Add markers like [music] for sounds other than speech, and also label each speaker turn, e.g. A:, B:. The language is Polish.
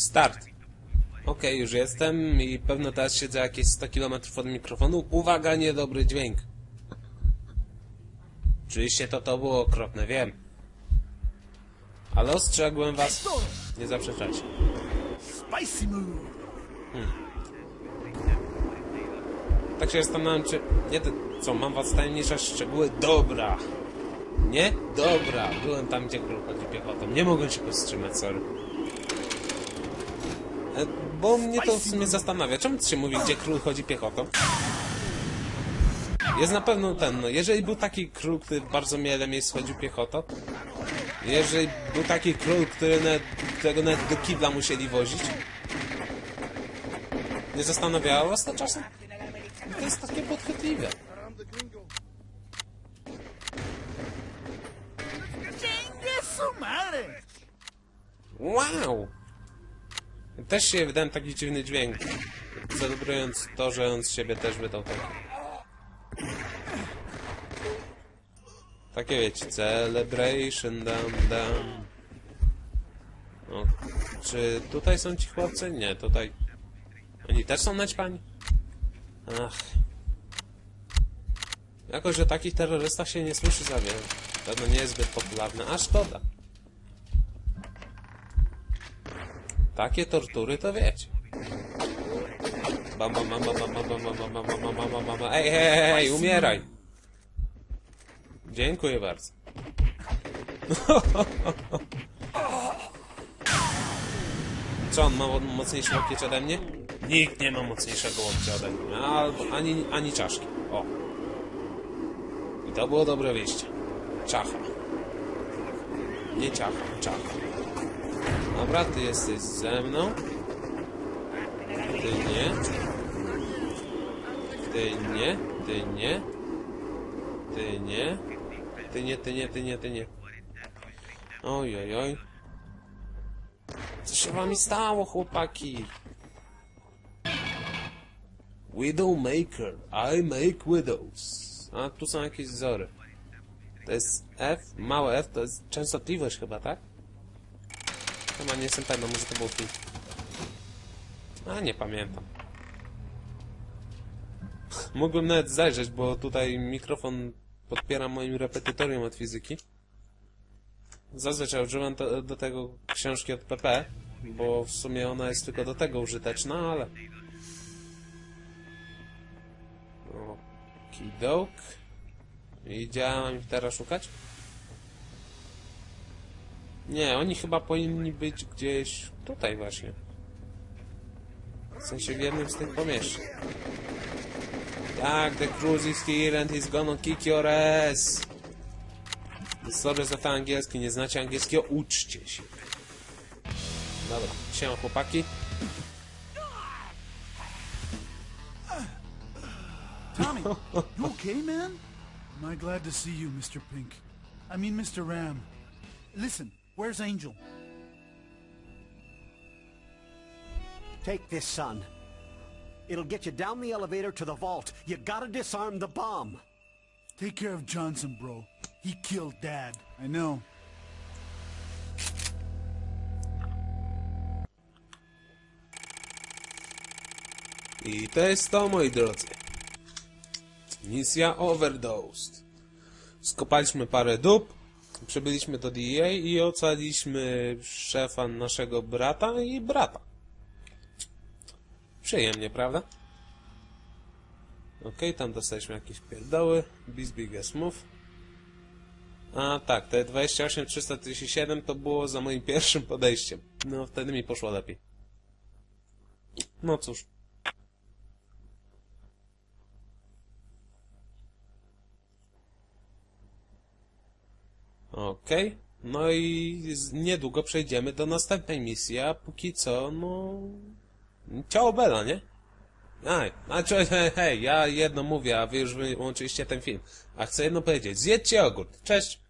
A: Start. Okej, już jestem i pewno teraz siedzę jakieś 100 km od mikrofonu. Uwaga, niedobry dźwięk. Oczywiście to to było okropne, wiem. Ale ostrzegłem was. Nie.
B: Spicy move.
A: Tak się zastanawiam, czy... Nie, to, co, mam was tajemnicze szczegóły? Dobra. Nie? Dobra. Byłem tam, gdzie król chodzi piechotą. Nie mogłem się powstrzymać, sorry. E, Bo mnie to w sumie zastanawia. Czemu się mówi, gdzie król chodzi piechotą? Jest na pewno ten, no, jeżeli był taki król, który bardzo wiele miejsc chodził piechotą, jeżeli był taki król, który nawet, którego nawet do kibla musieli wozić, nie zastanawiało was to czasem? To jest takie podchwytliwe. Wow! Też się wydałem taki dziwny dźwięk, celebrując to, że on z siebie też wydał taki. Takie wiecie, celebration, dam, dam. O, czy tutaj są ci chłopcy? Nie, tutaj... Oni też są naćpani? Ach. Jakoś o takich terrorystach się nie słyszy za wiele. Pewno nie jest zbyt popularne, a szkoda. Takie tortury to wiecie. Bam, bam, bam, bam, bam, bam, bam, bam, bam, bam, bam. Ej, umieraj. Dziękuję bardzo. [laughs] Co, on ma mocniejszy łokieć ode mnie? Nikt nie ma mocniejszego łokcia ode mnie. Albo, ani, ani czaszki. O. I to było dobre wyjście. Czacha. Nie ciacha, czacha. Dobra, ty jesteś ze mną. Ty nie. Ty nie, ty nie. Ty nie. Ty nie, ty nie, ty nie, ty nie. Oj, oj, oj. Co się wami stało, chłopaki? Widowmaker. I make widows. A, tu są jakieś wzory. To jest F, małe F, to jest częstotliwość chyba, tak? Chyba nie jestem pewny, może to był film. A, nie pamiętam. Mógłbym nawet zajrzeć, bo tutaj mikrofon podpiera moim repetytorium od fizyki. Zazwyczaj używam to, do tego książki od PP, bo w sumie ona jest tylko do tego użyteczna, ale... Okidok. I ich teraz szukać? Nie, oni chyba powinni być gdzieś tutaj właśnie. W sensie w jednym z tych pomieszczeń. Tak, the cruise is here and he's gonna kick your ass. Sorry za to angielski, nie znacie angielskiego, uczcie się. Dobra, siema chłopaki.
B: Tommy, you okay, man? Am I glad to see you, Mr. Pink? I mean, Mr. Ram. Listen, where's Angel?
C: Take this, son. It'll get you down the elevator to the vault. You gotta disarm the bomb.
B: Take care of Johnson, bro. He killed Dad. I know.
A: I to jest to, moi drodzy. Misja Overdosed. Skopaliśmy parę dup, przybyliśmy do DEA i ocaliśmy szefa naszego brata i brata. Przyjemnie, prawda? Okej, tam dostaliśmy jakieś pierdoły. Biz Biggest Move. A tak, te 28 337 to było za moim pierwszym podejściem. No, wtedy mi poszło lepiej. No cóż. Okej. No i niedługo przejdziemy do następnej misji, a póki co, no... Ciało Bela, nie? Aj, znaczy, hej, hej, ja jedno mówię, a wy już wyłączyliście ten film. A chcę jedno powiedzieć. Zjedźcie ogór. Cześć!